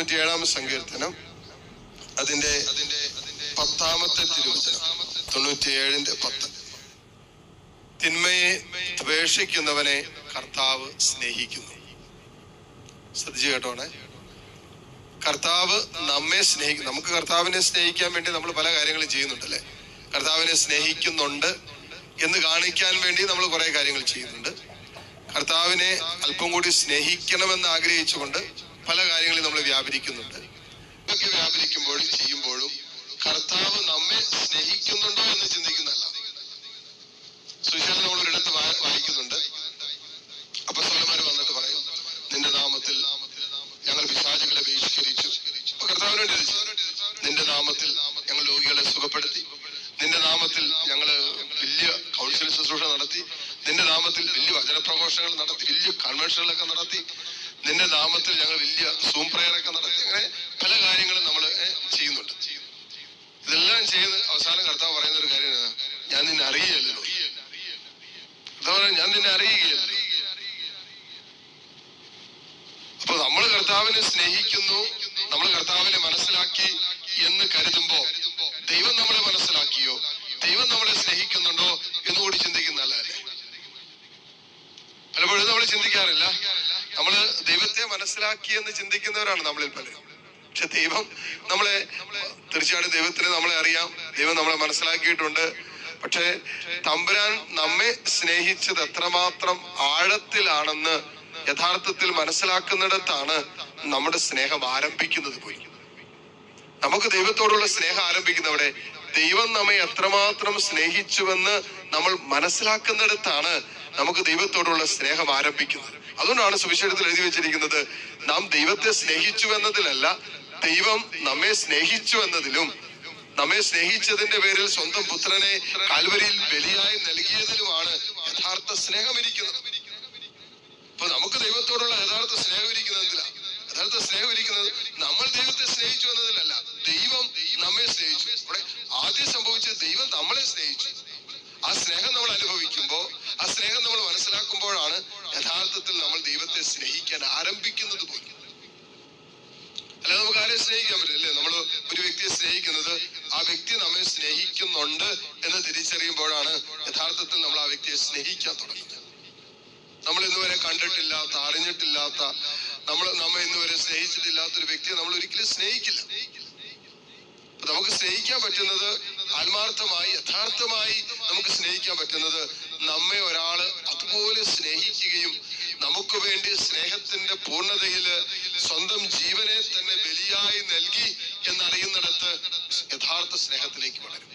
തൊണ്ണൂറ്റിയേഴാം സങ്കീർത്തനം അതിന്റെ പത്താമത്തെ തിരുവചനം തൊണ്ണൂറ്റിയേഴിന്റെ പത്ത്. തിന്മയെ ദ്വേഷിക്കുന്നവനെ കർത്താവ് സ്നേഹിക്കുന്നു. ശ്രദ്ധിച്ചു കേട്ടോണേ. കർത്താവ് നമ്മെ സ്നേഹിക്കും. നമുക്ക് കർത്താവിനെ സ്നേഹിക്കാൻ വേണ്ടി നമ്മൾ പല കാര്യങ്ങളും ചെയ്യുന്നുണ്ടല്ലേ? കർത്താവിനെ സ്നേഹിക്കുന്നുണ്ട് എന്ന് കാണിക്കാൻ വേണ്ടി നമ്മൾ കുറെ കാര്യങ്ങൾ ചെയ്യുന്നുണ്ട്. കർത്താവിനെ അല്പം കൂടി സ്നേഹിക്കണമെന്ന് ആഗ്രഹിച്ചുകൊണ്ട് പല കാര്യങ്ങളിൽ നമ്മൾ വ്യാപരിക്കുന്നുണ്ട്. ഇതൊക്കെ വ്യാപരിക്കുമ്പോഴും ചെയ്യുമ്പോഴും കർത്താവ് നമ്മെ സ്നേഹിക്കുന്നുണ്ടോ എന്ന് ചിന്തിക്കുന്നല്ല സുശാന്ത് നമ്മൾ ഒരിടത്ത് അപ്പൊ വായിക്കുന്നുണ്ട്. അപ്പസ്വലന്മാർ വന്നിട്ട് പറയും നിന്റെ നാമത്തിൽ ഞങ്ങൾ പിശാചുകളെ ബഹിഷ്കരിച്ചു. അപ്പൊ നിന്റെ നാമത്തിൽ ഞങ്ങൾ രോഗികളെ സുഖപ്പെടുത്തി. നിന്റെ നാമത്തിൽ ഞങ്ങൾ വലിയ കൗൺസിൽ ശുശ്രൂഷ നടത്തി. നിന്റെ നാമത്തിൽ വലിയ വചനപ്രഘോഷങ്ങൾ നടത്തി വലിയ കൺവെൻഷനുകളൊക്കെ നടത്തി. നിന്റെ നാമത്തിൽ ഞങ്ങൾ വലിയ സൂം പ്രയറൊക്കെ നടത്തി അങ്ങനെ പല കാര്യങ്ങളും നമ്മൾ ചെയ്യുന്നുണ്ട്. ഇതെല്ലാം ചെയ്ത് അവസാനം കർത്താവ് പറയുന്ന ഒരു കാര്യം ഞാൻ നിന്നെ അറിയുകയല്ലോ പറയും, ഞാൻ നിന്നെ അറിയുകയല്ലോ അപ്പൊ നമ്മൾ കർത്താവിനെ സ്നേഹിക്കുന്നു നമ്മൾ കർത്താവിനെ മനസ്സിലാക്കി എന്ന് കരുതുമ്പോ ദൈവം നമ്മളെ മനസ്സിലാക്കിയോ ദൈവം നമ്മളെ സ്നേഹിക്കുന്നുണ്ടോ എന്നുകൂടി ചിന്തിക്കുന്നല്ലേ പലപ്പോഴും നമ്മൾ ചിന്തിക്കാറില്ല. നമ്മൾ ദൈവത്തെ മനസ്സിലാക്കി എന്ന് ചിന്തിക്കുന്നവരാണ് നമ്മളിൽ പലരും. പക്ഷെ ദൈവം നമ്മളെ തീർച്ചയായിട്ടും ദൈവത്തിന് നമ്മളെ അറിയാം. ദൈവം നമ്മളെ മനസ്സിലാക്കിയിട്ടുണ്ട്. പക്ഷേ തമ്പുരാൻ നമ്മെ സ്നേഹിച്ചത് എത്രമാത്രം ആഴത്തിലാണെന്ന് യഥാർത്ഥത്തിൽ മനസ്സിലാക്കുന്നിടത്താണ് നമ്മുടെ സ്നേഹം ആരംഭിക്കുന്നത് പോയി. നമുക്ക് ദൈവത്തോടുള്ള സ്നേഹം ആരംഭിക്കുന്നവിടെ ദൈവം നമ്മെ എത്രമാത്രം സ്നേഹിച്ചുവെന്ന് നമ്മൾ മനസ്സിലാക്കുന്നിടത്താണ് നമുക്ക് ദൈവത്തോടുള്ള സ്നേഹം ആരംഭിക്കുന്നത്. അതുകൊണ്ടാണ് സുവിശേഷത്തിൽ എഴുതി വെച്ചിരിക്കുന്നത് നാം ദൈവത്തെ സ്നേഹിച്ചു എന്നതിലല്ല ദൈവം നമ്മെ സ്നേഹിച്ചു എന്നതിലും നമ്മെ സ്നേഹിച്ചതിന്റെ പേരിൽ സ്വന്തം പുത്രനെ കാൽവരിയിൽ ബലിയായി നൽകിയതിലുമാണ് യഥാർത്ഥ സ്നേഹം ഇരിക്കുന്നത്. അപ്പൊ നമുക്ക് ദൈവത്തോടുള്ള യഥാർത്ഥ സ്നേഹം ഇരിക്കുന്നതില്ല യഥാർത്ഥ സ്നേഹം ഇരിക്കുന്നത് നമ്മൾ ദൈവത്തെ സ്നേഹിച്ചു എന്നതിലല്ല ദൈവം നമ്മെ സ്നേഹിച്ചു. ആദ്യം സംഭവിച്ചത് ദൈവം നമ്മളെ സ്നേഹിച്ചു. ആ സ്നേഹം നമ്മൾ അനുഭവിക്കുമ്പോൾ ആ സ്നേഹം നമ്മൾ മനസ്സിലാക്കുമ്പോഴാണ് യഥാർത്ഥത്തിൽ നമ്മൾ ദൈവത്തെ സ്നേഹിക്കാൻ ആരംഭിക്കുന്നത് പോലും. അല്ല നമുക്ക് ആരെ സ്നേഹിക്കാൻ പറ്റില്ല നമ്മൾ ഒരു വ്യക്തിയെ സ്നേഹിക്കുന്നത് ആ വ്യക്തി നമ്മെ സ്നേഹിക്കുന്നുണ്ട് എന്ന് തിരിച്ചറിയുമ്പോഴാണ് യഥാർത്ഥത്തിൽ നമ്മൾ ആ വ്യക്തിയെ സ്നേഹിക്കാൻ തുടങ്ങുന്നത്. നമ്മൾ ഇന്നുവരെ കണ്ടിട്ടില്ലാത്ത അറിഞ്ഞിട്ടില്ലാത്ത നമ്മൾ നമ്മെ ഇന്നുവരെ സ്നേഹിച്ചിട്ടില്ലാത്ത ഒരു വ്യക്തിയെ നമ്മൾ ഒരിക്കലും സ്നേഹിക്കില്ല. നമുക്ക് സ്നേഹിക്കാൻ പറ്റുന്നത് ആത്മാർത്ഥമായി യഥാർത്ഥമായി നമുക്ക് സ്നേഹിക്കാൻ പറ്റുന്നത് നമ്മെ ഒരാൾ അതുപോലെ സ്നേഹിക്കുകയും നമുക്ക് വേണ്ടി സ്നേഹത്തിന്റെ പൂർണതയിൽ സ്വന്തം ജീവനെ തന്നെ ബലിയായി നൽകി എന്നറിയുന്നിടത്ത് യഥാർത്ഥ സ്നേഹത്തിലേക്ക് വളരും.